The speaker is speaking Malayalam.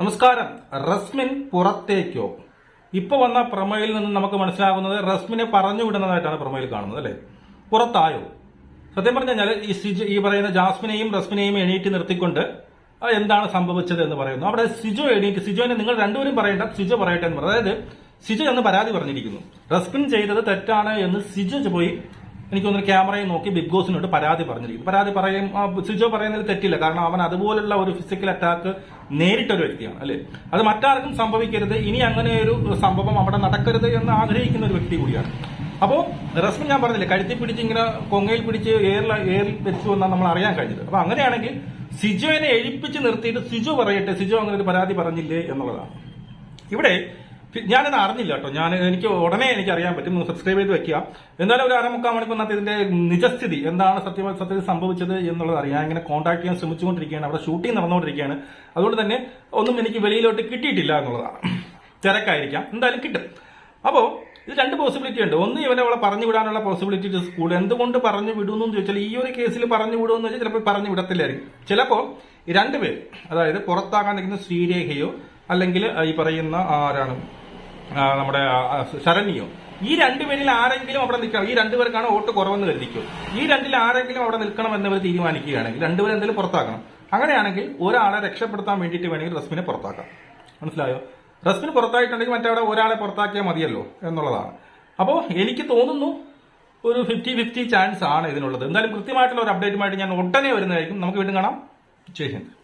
നമസ്കാരം. റസ്മിൻ പുറത്തേക്കോ? ഇപ്പൊ വന്ന പ്രമേയിൽ നിന്ന് നമുക്ക് മനസ്സിലാകുന്നത് റസ്മിനെ പറഞ്ഞു വിടുന്നതായിട്ടാണ് പ്രമേയിൽ കാണുന്നത് അല്ലെ? പുറത്തായോ? സത്യം പറഞ്ഞു കഴിഞ്ഞാൽ ഈ ഈ പറയുന്ന ജാസ്മിനെയും റസ്മിനെയും എണീറ്റ് നിർത്തിക്കൊണ്ട് എന്താണ് സംഭവിച്ചത് എന്ന് പറയുന്നു. അവിടെ സിജു എണീറ്റ് സിജുവിനെ നിങ്ങൾ രണ്ടുപേരും പറയേണ്ട സിജു പറയട്ടെ എന്ന് പറയുന്നത് അതായത് സിജു എന്ന് പരാതി പറഞ്ഞിരിക്കുന്നു. റസ്മിൻ ചെയ്തത് തെറ്റാണ് എന്ന് സിജു പോയി എനിക്ക് തോന്നുന്നു ക്യാമറയെ നോക്കി ബിഗ് ബോസിനോട് പരാതി പറഞ്ഞിരിക്കുന്നു. പരാതി പറയും സിജോ പറയുന്നത് തെറ്റില്ല. കാരണം അവൻ അതുപോലുള്ള ഒരു ഫിസിക്കൽ അറ്റാക്ക് നേരിട്ട ഒരു വ്യക്തിയാണ് അല്ലേ? അത് മറ്റാർക്കും സംഭവിക്കരുത്. ഇനി അങ്ങനെ ഒരു സംഭവം അവിടെ നടക്കരുത് എന്ന് ആഗ്രഹിക്കുന്ന ഒരു വ്യക്തി കൂടിയാണ്. അപ്പോൾ റസ്മി ഞാൻ പറഞ്ഞില്ലേ കഴുത്തി പിടിച്ച് ഇങ്ങനെ കൊങ്ങയിൽ പിടിച്ച് എയറിൽ എയറിൽ വെച്ചു എന്നാണ് നമ്മൾ അറിയാൻ കഴിഞ്ഞത്. അപ്പൊ അങ്ങനെയാണെങ്കിൽ സിജോനെ എഴിപ്പിച്ച് നിർത്തിയിട്ട് സിജു പറയട്ടെ സിജോ അങ്ങനെ ഒരു പരാതി പറഞ്ഞില്ലേ എന്നുള്ളതാണ്. ഇവിടെ ഞാനത് അറിഞ്ഞില്ല കേട്ടോ. ഞാൻ എനിക്ക് ഉടനെ എനിക്ക് അറിയാൻ പറ്റും. സബ്സ്ക്രൈബ് ചെയ്ത് വെക്കുക. എന്നാലും ഒരു അരമുക്കാൽ മണിക്കൂറിനകത്ത് ഇതിന്റെ നിജസ്ഥിതി എന്താണ് സത്യം സത്യത്തിൽ സംഭവിച്ചത് എന്നുള്ളത് അറിയാം ഇങ്ങനെ കോൺടാക്ട് ചെയ്യാൻ ശ്രമിച്ചുകൊണ്ടിരിക്കുകയാണ്. അവിടെ ഷൂട്ടിംഗ് നടന്നുകൊണ്ടിരിക്കുകയാണ്. അതുകൊണ്ട് തന്നെ ഒന്നും എനിക്ക് വെളിയിലോട്ട് കിട്ടിയിട്ടില്ല എന്നുള്ളതാണ്. തിരക്കായിരിക്കാം. എന്തായാലും കിട്ടും. അപ്പോൾ ഇത് രണ്ട് പോസിബിലിറ്റി ഉണ്ട്. ഒന്ന് ഇവനെ അവളെ പറഞ്ഞു വിടാനുള്ള പോസിബിലിറ്റി സ്കൂൾ എന്തുകൊണ്ട് പറഞ്ഞു വിടുന്നു എന്ന് ചോദിച്ചാൽ ഈ ഒരു കേസിൽ പറഞ്ഞു വിടുമെന്ന് വെച്ചാൽ ചിലപ്പോൾ പറഞ്ഞു വിടത്തില്ലായിരിക്കും. ചിലപ്പോൾ രണ്ടുപേർ അതായത് പുറത്താകാൻ നിൽക്കുന്ന ശ്രീരേഖയോ അല്ലെങ്കിൽ ഈ പറയുന്ന ആരാണ്? നമ്മുടെ ശരണ്യോ ഈ രണ്ടുപേരിൽ ആരെങ്കിലും അവിടെ നിൽക്കണം. ഈ രണ്ടുപേർക്കാണ് വോട്ട് കുറവെന്ന് കരുതിക്കും. ഈ രണ്ടിൽ ആരെങ്കിലും അവിടെ നിൽക്കണം എന്നവർ തീരുമാനിക്കുകയാണെങ്കിൽ രണ്ടുപേരും എന്തെങ്കിലും പുറത്താക്കണം. അങ്ങനെയാണെങ്കിൽ ഒരാളെ രക്ഷപ്പെടുത്താൻ വേണ്ടിയിട്ട് വേണമെങ്കിൽ റസ്മിനെ പുറത്താക്കാം. മനസ്സിലായോ? റസ്മിന് പുറത്തായിട്ടുണ്ടെങ്കിൽ മറ്റവിടെ ഒരാളെ പുറത്താക്കിയാൽ മതിയല്ലോ എന്നുള്ളതാണ്. അപ്പോൾ എനിക്ക് തോന്നുന്നു ഒരു ഫിഫ്റ്റി ഫിഫ്റ്റി ചാൻസ് ആണ് ഇതിനുള്ളത്. എന്തായാലും കൃത്യമായിട്ടുള്ള ഒരു അപ്ഡേറ്റുമായിട്ട് ഞാൻ ഉടനെ വരുന്നതായിരിക്കും. നമുക്ക് വീണ്ടും കാണാം. ജയ് ഹിന്ദ്.